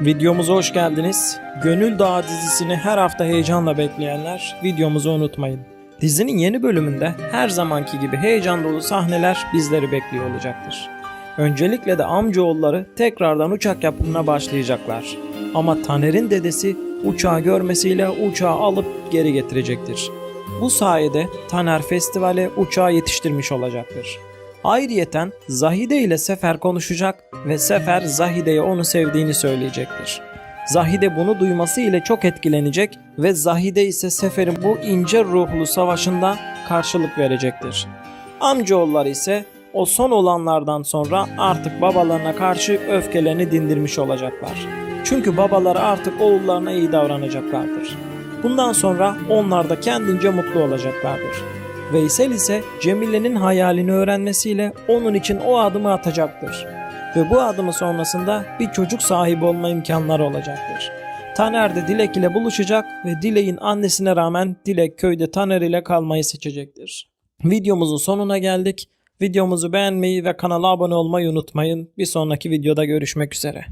Videomuza hoş geldiniz. Gönül Dağı dizisini her hafta heyecanla bekleyenler videomuzu unutmayın. Dizinin yeni bölümünde her zamanki gibi heyecan dolu sahneler bizleri bekliyor olacaktır. Öncelikle de amcaoğulları tekrardan uçak yapımına başlayacaklar. Ama Taner'in dedesi uçağı görmesiyle uçağı alıp geri getirecektir. Bu sayede Taner festivale uçağı yetiştirmiş olacaktır. Ayrıyeten Zahide ile Sefer konuşacak ve Sefer Zahide'ye onu sevdiğini söyleyecektir. Zahide bunu duyması ile çok etkilenecek ve Zahide ise Sefer'in bu ince ruhlu savaşında karşılık verecektir. Amcaoğulları ise o son olanlardan sonra artık babalarına karşı öfkelerini dindirmiş olacaklar. Çünkü babaları artık oğullarına iyi davranacaklardır. Bundan sonra onlar da kendince mutlu olacaklardır. Veysel ise Cemile'nin hayalini öğrenmesiyle onun için o adımı atacaktır. Ve bu adımı sonrasında bir çocuk sahibi olma imkanları olacaktır. Taner de Dilek ile buluşacak ve Dilek'in annesine rağmen Dilek köyde Taner ile kalmayı seçecektir. Videomuzun sonuna geldik. Videomuzu beğenmeyi ve kanala abone olmayı unutmayın. Bir sonraki videoda görüşmek üzere.